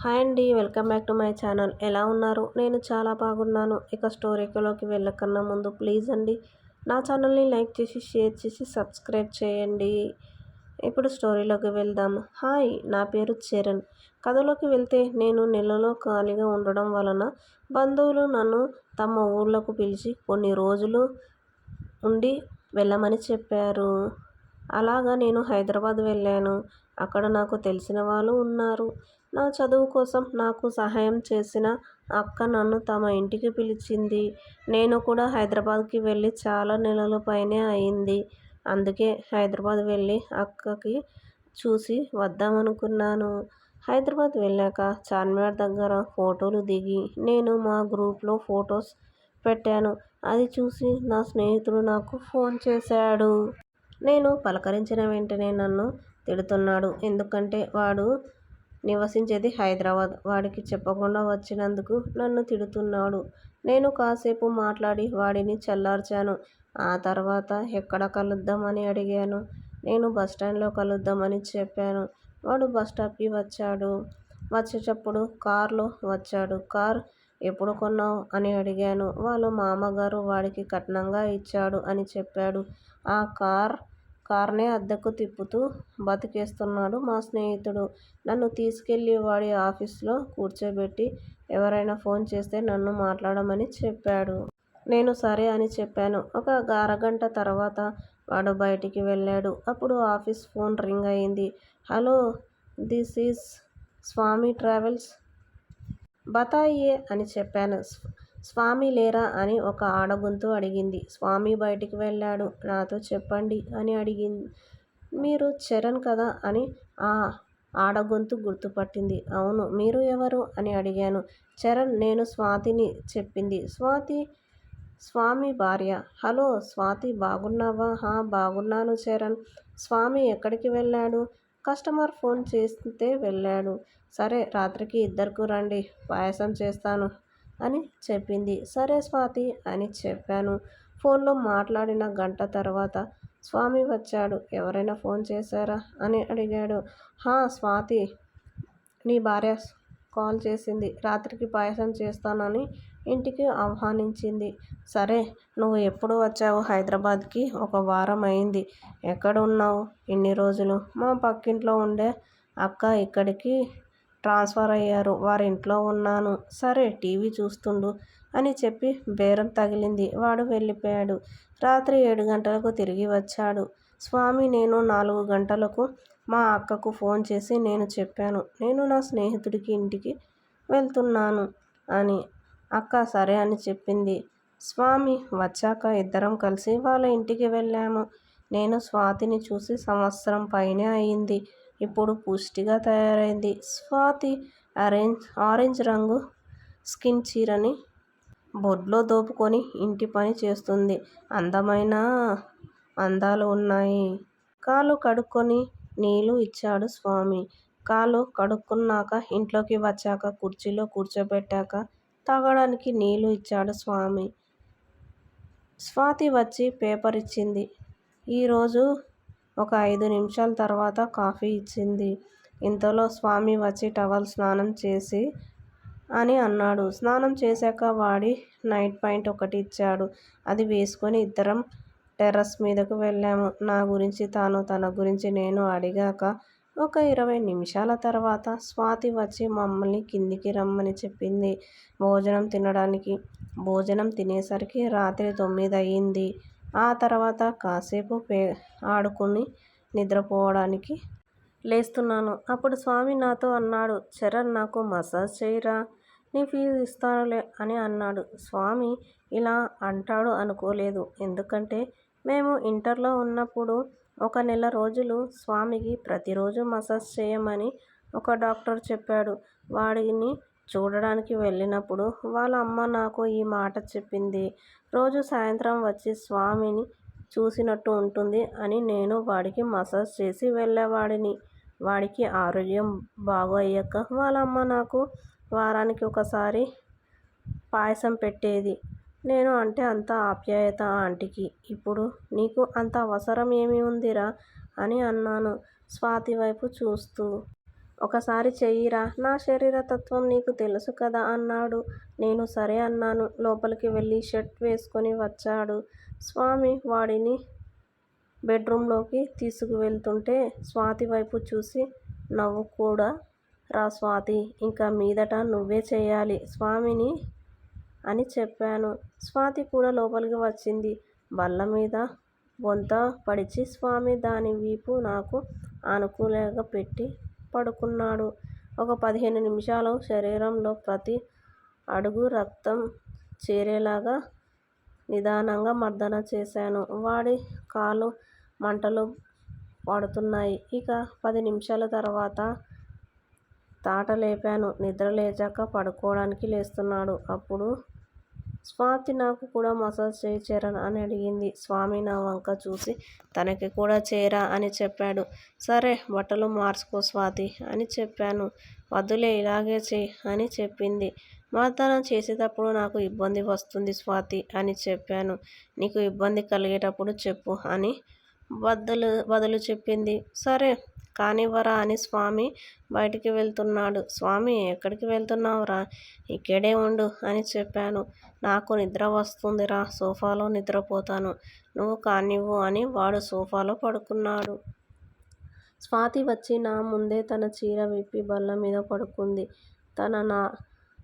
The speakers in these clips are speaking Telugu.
హాయ్ అండి welcome back to my channel. ఎలా ఉన్నారు? నేను చాలా బాగున్నాను. ఇక స్టోరీలోకి వెళ్ళకన్నా ముందు ప్లీజ్ అండి నా ఛానల్ని లైక్ చేసి షేర్ చేసి సబ్స్క్రైబ్ చేయండి. ఇప్పుడు స్టోరీలోకి వెళ్దాం. హాయ్ నా పేరు చరణ్. కథలోకి వెళ్తే నేను నెలలో ఖాళీగా ఉండడం వలన బంధువులు నన్ను తమ ఊళ్ళకు పిలిచి కొన్ని రోజులు ఉండి వెళ్ళమని చెప్పారు. అలాగా నేను హైదరాబాద్ వెళ్ళాను. అక్కడ నాకు తెలిసిన వాళ్ళు ఉన్నారు. నా చదువు కోసం నాకు సహాయం చేసిన అక్క నన్ను తమ ఇంటికి పిలిచింది. నేను కూడా హైదరాబాద్కి వెళ్ళి చాలా నెలల పైనే అయింది. అందుకే హైదరాబాద్ వెళ్ళి అక్కకి చూసి వద్దామనుకున్నాను. హైదరాబాద్ వెళ్ళాక చార్మినార్ దగ్గర ఫోటోలు దిగి నేను మా గ్రూప్లో ఫొటోస్ పెట్టాను. అది చూసి నా స్నేహితుడు నాకు ఫోన్ చేశాడు. నేను పలకరించిన వెంటనే నన్ను తిడుతున్నాడు. ఎందుకంటే వాడు నివసించేది హైదరాబాద్. వాడికి చెప్పకుండా వచ్చినందుకు నన్ను తిడుతున్నాడు. నేను కాసేపు మాట్లాడి వాడిని చల్లార్చాను. ఆ తర్వాత ఎక్కడ కలుద్దామని అడిగాను. నేను బస్టాండ్లో కలుద్దామని చెప్పాను. వాడు బస్టాప్కి వచ్చాడు. వచ్చేటప్పుడు కార్లో వచ్చాడు. కార్ ఎప్పుడు కొన్నావు? అని అడిగాను. వాళ్ళ మామగారు వాడికి కట్నంగా ఇచ్చాడు అని చెప్పాడు. ఆ కార్ కార్నే అద్దెకు తిప్పుతూ బతికేస్తున్నాడు మా స్నేహితుడు. నన్ను తీసుకెళ్ళి వాడి ఆఫీస్లో కూర్చోబెట్టి ఎవరైనా ఫోన్ చేస్తే నన్ను మాట్లాడమని చెప్పాడు. నేను సరే అని చెప్పాను. ఒక అరగంట తర్వాత వాడు బయటికి వెళ్ళాడు. అప్పుడు ఆఫీస్ ఫోన్ రింగ్ అయింది. Hello this is Swami travels? బతాయియే అని చెప్పాను. స్వామి లేరా అని ఒక ఆడగొంతు అడిగింది. స్వామి బయటికి వెళ్ళాడు. నాతో చెప్పండి అని అడిగింది. మీరు చరణ్ కదా అని ఆ ఆడగొంతు గుర్తుపట్టింది. అవును మీరు ఎవరు అని అడిగాను. చరణ్ నేను స్వాతిని చెప్పింది. స్వాతి స్వామి భార్య. హలో స్వాతి బాగున్నావా? హా బాగున్నాను చరణ్. స్వామి ఎక్కడికి వెళ్ళాడు? కస్టమర్ ఫోన్ చేస్తే వెళ్ళాడు. సరే రాత్రికి ఇద్దరికి రండి. పాయసం చేస్తాను. అని చెప్పింది. సరే స్వాతి అని చెప్పాను. ఫోన్లో మాట్లాడిన గంట తర్వాత స్వామి వచ్చాడు. ఎవరైనా ఫోన్ చేశారా అని అడిగాడు. హా స్వాతి నీ భార్య కాల్ చేసింది. రాత్రికి పాయసం చేస్తానని ఇంటికి ఆహ్వానించింది. సరే నువ్వు ఎప్పుడు వచ్చావు హైదరాబాద్కి? ఒక వారం అయింది. ఎక్కడ ఉన్నావు ఇన్ని రోజులు. మా పక్కింట్లో ఉండే అక్క ఇక్కడికి ట్రాన్స్ఫర్ అయ్యారు. వారింట్లో ఉన్నాను. సరే టీవీ చూస్తుండు అని చెప్పి బేరం తగిలింది. వాడు వెళ్ళిపోయాడు. రాత్రి ఏడు గంటలకు తిరిగి వచ్చాడు. స్వామి నేను నాలుగు గంటలకు మా అక్కకు ఫోన్ చేసి నేను చెప్పాను. నేను నా స్నేహితుడికి ఇంటికి వెళ్తున్నాను అని అక్క సరే అని చెప్పింది. స్వామి వచ్చాక ఇద్దరం కలిసి వాళ్ళ ఇంటికి వెళ్ళాము. నేను స్వాతిని చూసి సంవత్సరం పైనే అయింది. ఇప్పుడు పుష్టిగా తయారైంది. స్వాతి ఆరెంజ్ ఆరెంజ్ రంగు స్కిన్ చీరని బొడ్లో దోపుకొని ఇంటి పని చేస్తుంది. అందమైన అందాలు ఉన్నాయి. కాలు కడుక్కొని నీళ్ళు ఇచ్చాడు స్వామి. కాలు కడుక్కున్నాక ఇంట్లోకి వచ్చాక కుర్చీలో కూర్చోబెట్టాక తాగడానికి నీళ్ళు ఇచ్చాడు స్వామి. స్వాతి వచ్చి పేపర్ ఇచ్చింది. ఈరోజు ఒక ఐదు నిమిషాల తర్వాత కాఫీ ఇచ్చింది. ఇంతలో స్వామి వచ్చి టవల్ స్నానం చేసి అని అన్నాడు. స్నానం చేశాక వాడి నైట్ పాయింట్ ఒకటి ఇచ్చాడు. అది వేసుకొని ఇద్దరం టెర్రస్ మీదకు వెళ్ళాము. నా గురించి తాను తన గురించి నేను అడిగాక ఒక ఇరవై నిమిషాల తర్వాత స్వాతి వచ్చి మమ్మల్ని కిందికి రమ్మని చెప్పింది. భోజనం తినడానికి భోజనం తినేసరికి రాత్రి తొమ్మిది అయ్యింది ఆ తర్వాత కాసేపు పే ఆడుకుని నిద్రపోవడానికి లేస్తున్నాను. అప్పుడు స్వామి నాతో అన్నాడు చరణ్ నాకు మసాజ్ చేయరా? నీ ఫీజు ఇస్తానులే అని అన్నాడు. స్వామి ఇలా అంటాడు అనుకోలేదు. ఎందుకంటే మేము ఇంటర్లో ఉన్నప్పుడు ఒక నెల రోజులు స్వామికి ప్రతిరోజు మసాజ్ చేయమని ఒక డాక్టర్ చెప్పాడు. వాడిని చూడడానికి వెళ్ళినప్పుడు వాళ్ళ అమ్మ నాకు ఈ మాట చెప్పింది. రోజు సాయంత్రం వచ్చి స్వామిని చూసినట్టు ఉంటుంది అని నేను వాడికి మసాజ్ చేసి వెళ్ళేవాడిని. వాడికి ఆరోగ్యం బాగయ్యాక వాళ్ళ అమ్మ నాకు వారానికి ఒకసారి పాయసం పెట్టేది. నేను అంటే అంత ఆప్యాయత ఆంటీకి. ఇప్పుడు నీకు అంత అవసరం ఏమి ఉందిరా అని అన్నాను స్వాతి వైపు చూస్తూ. ఒకసారి చెయ్యిరా నా శరీర తత్వం నీకు తెలుసు కదా అన్నాడు. నేను సరే అన్నాను. లోపలికి వెళ్ళి షర్ట్ వేసుకొని వచ్చాడు స్వామి. వాడిని బెడ్రూమ్లోకి తీసుకువెళ్తుంటే స్వాతి వైపు చూసి నవ్వు కూడా రా స్వాతి. ఇంకా మీదట నువ్వే చేయాలి స్వామిని అని చెప్పాను. స్వాతి కూడా లోపలికి వచ్చింది. బల్ల మీద బొంత పడిచి స్వామి దాని వీపు నాకు అనుకూలంగా పెట్టి పడుకున్నాడు. ఒక పదిహేను నిమిషాలు శరీరంలో ప్రతి అడుగు రక్తం చేరేలాగా నిదానంగా మర్దన చేశాను. వాడి కాళ్ళు మంటలు పడుతున్నాయి. ఇక పది నిమిషాల తర్వాత తాట లేపాను. నిద్ర లేచాక పడుకోవడానికి లేస్తున్నాడు. అప్పుడు స్వాతి నాకు కూడా మసాజ్ చెయ్యి అని అడిగింది. స్వామి నా వంక చూసి తనకి కూడా చేరా అని చెప్పాడు. సరే బట్టలు మార్చుకో స్వాతి అని చెప్పాను. వద్దులే ఇలాగే చెయ్యి అని చెప్పింది. మర్దన చేసేటప్పుడు నాకు ఇబ్బంది వస్తుంది స్వాతి అని చెప్పాను. నీకు ఇబ్బంది కలిగేటప్పుడు చెప్పు అని బదులు బదులు చెప్పింది. సరే కానివ్వరా అని స్వామి బయటికి వెళ్తున్నాడు. స్వామి ఎక్కడికి వెళ్తున్నావురా? ఇక్కడే ఉండు అని చెప్పాను. నాకు నిద్ర వస్తుందిరా సోఫాలో నిద్రపోతాను. నువ్వు కానివ్వు అని వాడు సోఫాలో పడుకున్నాడు. స్వాతి వచ్చి నా ముందే తన చీర విప్పి బల్ల మీద పడుకుంది. తన నా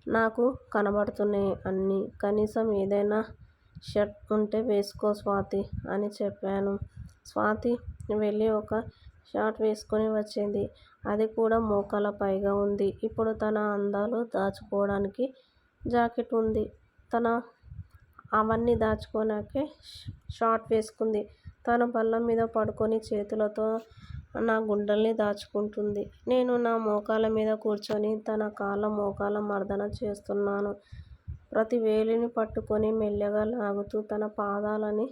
నాకు కనబడుతున్నాయి అన్నీ. కనీసం ఏదైనా షర్ట్ ఉంటే వేసుకో స్వాతి అని చెప్పాను. స్వాతి వెళ్ళి ఒక షార్ట్ వేసుకొని వచ్చింది. అది కూడా మోకాల పైగా ఉంది. ఇప్పుడు తన అందాలు దాచుకోవడానికి జాకెట్ ఉంది. తన అవన్నీ దాచుకోనాకే షార్ట్ వేసుకుంది. తన బల్ల మీద పడుకొని చేతులతో నా గుండెల్ని దాచుకుంటుంది. నేను నా మోకాల మీద కూర్చొని తన కాళ్ళ మోకాల మర్దన చేస్తున్నాను. ప్రతి వేలిని పట్టుకొని మెల్లగా లాగుతూ తన పాదాలని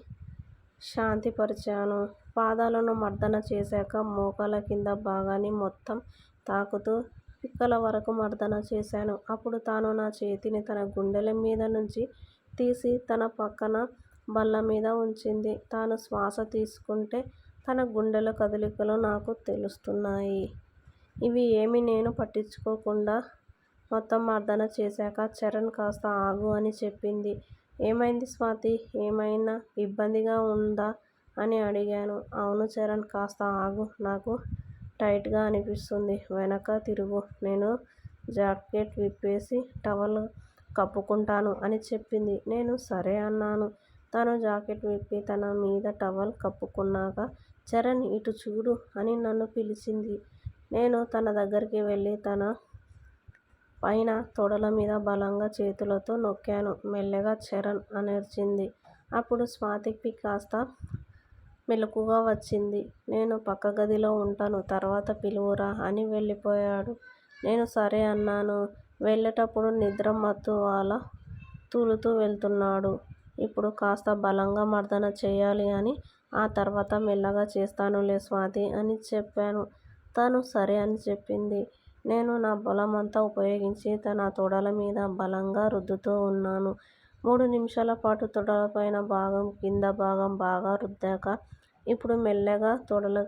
శాంతిపరిచాను పాదాలను మర్దన చేశాక మోకాల కింద భాగాన్ని మొత్తం తాకుతూ పిక్కల వరకు మర్దన చేశాను. అప్పుడు తాను నా చేతిని తన గుండెల మీద నుంచి తీసి తన పక్కన బల్ల మీద ఉంచింది. తాను శ్వాస తీసుకుంటే తన గుండెల కదలికలు నాకు తెలుస్తున్నాయి. ఇవి ఏమి నేను పట్టించుకోకుండా మొత్తం మర్దన చేశాక చరణ్ కాస్త ఆగు అని చెప్పింది. ఏమైంది స్వాతి ఏమైనా ఇబ్బందిగా ఉందా అని అడిగాను. అవును చరణ్ కాస్త ఆగు. నాకు టైట్గా అనిపిస్తుంది. వెనక తిరుగు. నేను జాకెట్ విప్పేసి టవల్ కప్పుకుంటాను అని చెప్పింది. నేను సరే అన్నాను. తను జాకెట్ విప్పి తన మీద టవల్ కప్పుకున్నాక చరణ్ ఇటు చూడు అని నన్ను పిలిచింది. నేను తన దగ్గరికి వెళ్ళి తన పైన తొడల మీద బలంగా చేతులతో నొక్కాను. మెల్లగా చరణ్ అనర్చింది. అప్పుడు స్వాతికి కాస్త మెలకుగా వచ్చింది. నేను పక్క గదిలో ఉంటాను. తర్వాత పిలువురా అని వెళ్ళిపోయాడు. నేను సరే అన్నాను. వెళ్ళేటప్పుడు నిద్ర మత్తువల తూలుతూ వెళ్తున్నాడు. ఇప్పుడు కాస్త బలంగా మర్దన చేయాలి అని ఆ తర్వాత మెల్లగా చేస్తానులే స్వాతి అని చెప్పాను. తను సరే అని చెప్పింది. నేను నా బలమంతా ఉపయోగించి తన తొడల మీద బలంగా రుద్దుతూ ఉన్నాను. మూడు నిమిషాల పాటు తొడలపైన భాగం, కింద భాగం బాగా రుద్దాక ఇప్పుడు మెల్లగా తొడల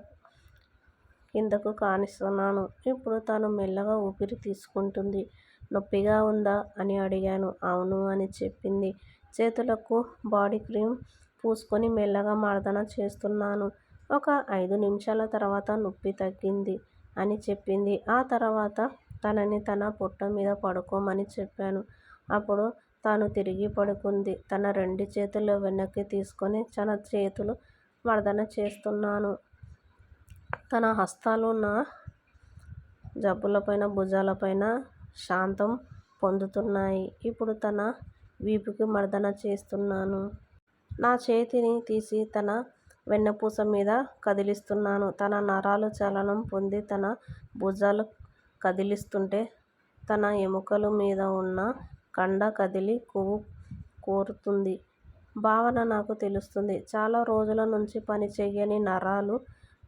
కిందకు కానిస్తున్నాను. ఇప్పుడు తను మెల్లగా ఊపిరి తీసుకుంటుంది. నొప్పిగా ఉందా? అని అడిగాను. అవును అని చెప్పింది. చేతులకు బాడీ క్రీమ్ పూసుకొని మెల్లగా మర్దన చేస్తున్నాను. ఒక ఐదు నిమిషాల తర్వాత నొప్పి తగ్గింది అని చెప్పింది. ఆ తర్వాత తనని తన పొట్ట మీద పడుకోమని చెప్పాను. అప్పుడు తను తిరిగి పడుకుంది. తన రెండు చేతులు వెనక్కి తీసుకొని తన చేతులు మర్దన చేస్తున్నాను. తన హస్తాలు నా జబ్బులపైన భుజాలపైన శాంతం పొందుతున్నాయి. ఇప్పుడు తన వీపుకి మర్దన చేస్తున్నాను. నా చేతిని తీసి తన వెన్నపూస మీద కదిలిస్తున్నాను. తన నరాలు చలనం పొంది తన భుజాలు కదిలిస్తుంటే తన ఎముకల మీద ఉన్న కండ కదిలి కొవ్వు కోరుతుంది భావన నాకు తెలుస్తుంది. చాలా రోజుల నుంచి పని చేయని నరాలు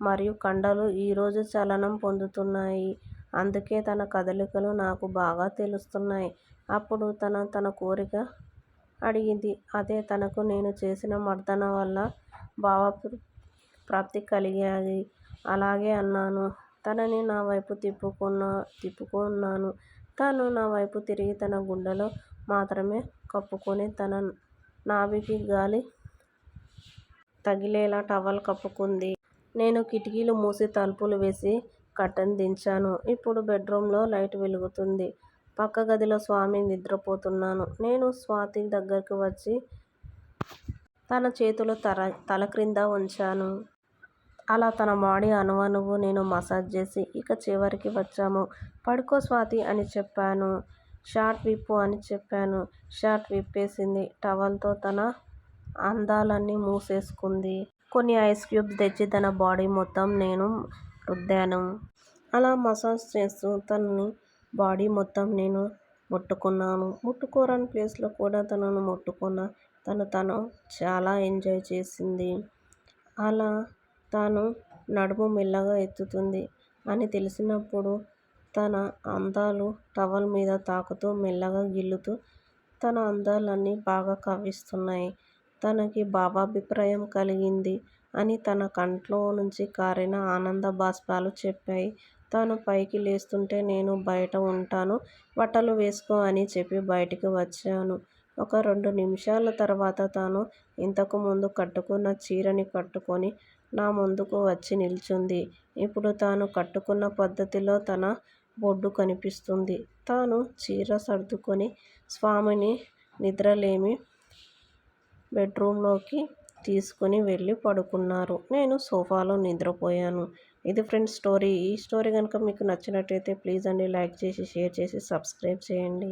మరియు కండలు ఈరోజు చలనం పొందుతున్నాయి. అందుకే తన కదలికలు నాకు బాగా తెలుస్తున్నాయి. అప్పుడు తన తన కోరిక అడిగింది. అదే తనకు నేను చేసిన మర్దన వల్ల భావ ప్రాప్తి కలిగింది. అలాగే అన్నాను. తనని నా వైపు తిప్పుకున్నా తిప్పుకున్నాను తను నా వైపు తిరిగి తన గుండెలో మాత్రమే కప్పుకొని తన నాభికి గాలి తగిలేలా టవల్ కప్పుకుంది. నేను కిటికీలు మూసి తలుపులు వేసి కర్టెన్ దించాను. ఇప్పుడు బెడ్రూమ్లో లైట్ వెలుగుతుంది పక్క గదిలో స్వామి నిద్రపోతున్నాను. నేను స్వాతి దగ్గరకు వచ్చి తన చేతులు తల తల క్రింద ఉంచాను. అలా తన బాడీ అనువనువు నేను మసాజ్ చేసి ఇక చివరికి వచ్చాము. పడుకో స్వాతి అని చెప్పాను. షార్ట్ విప్పు అని చెప్పాను. షార్ట్ విప్పేసింది. టవల్తో తన అందాలన్నీ మూసేసుకుంది. కొన్ని ఐస్ క్యూబ్స్ తెచ్చి తన బాడీ మొత్తం నేను రుద్దాను. అలా మసాజ్ చేస్తూ తనని బాడీ మొత్తం నేను ముట్టుకున్నాను. ముట్టుకోరాని ప్లేస్లో కూడా తనను ముట్టుకున్నా. తను తను చాలా ఎంజాయ్ చేసింది. అలా తను నడుము మెల్లగా ఎత్తుతుంది అని తెలిసినప్పుడు తన అందాలు టవల్ మీద తాకుతూ మెల్లగా గిల్లుతూ తన అందాలన్నీ బాగా కవ్విస్తున్నాయి. తనకి భావాభిప్రాయం కలిగింది అని తన కంట్లో నుంచి కారిన ఆనంద బాష్పాలు చెప్పాయి. తను పైకి లేస్తుంటే నేను బయట ఉంటాను బట్టలు వేసుకో అని చెప్పి బయటికి వచ్చాను. ఒక రెండు నిమిషాల తర్వాత తాను ఇంతకు ముందు కట్టుకున్న చీరని కట్టుకొని నా ముందుకు వచ్చి నిల్చుంది. ఇప్పుడు తాను కట్టుకున్న పద్ధతిలో తన బొడ్డు కనిపిస్తుంది. తాను చీర సర్దుకొని స్వామిని నిద్రలేమి బెడ్రూమ్లోకి తీసుకుని వెళ్ళి పడుకున్నారు. నేను సోఫాలో నిద్రపోయాను. ఇది ఫ్రెండ్స్ స్టోరీ. ఈ స్టోరీ కనుక మీకు నచ్చినట్టయితే ప్లీజ్ అండి లైక్ చేసి షేర్ చేసి సబ్స్క్రైబ్ చేయండి.